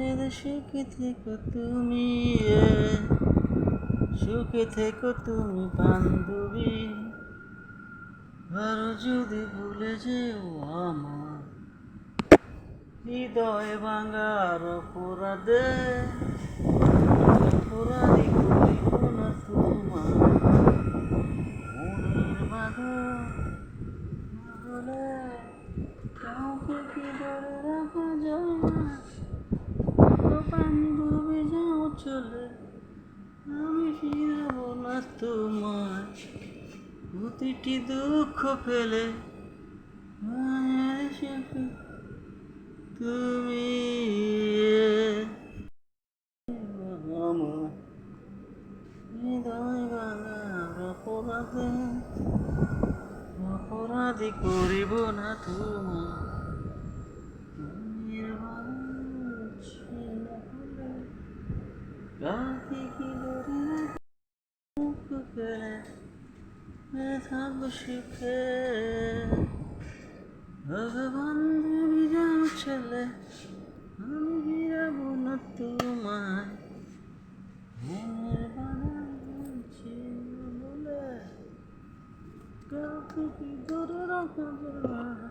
ছেড়ে সুখে থেকো তুমি, সুখে থেকো তুমি বান্ধবী। আর যদি ভুলে যেও আমার, হৃদয় ভাঙার অপরাধে, অপরাধী করিব না তোমার মনের বাধা না হলে কাউকে কি ধরে রাখা যায় না ও বান্ধবী যাও চলে আমি ফিরাবো না তোমার প্রতিটি দুঃখ ফেলে তুমি অপরাধে অপরাধী করিব না তোমার। মনের ভগবান ছেলে আমি ফিরাবো না তোমায় মনের বানান ছিল বলে কাউকে কি ধরে রাখা যায়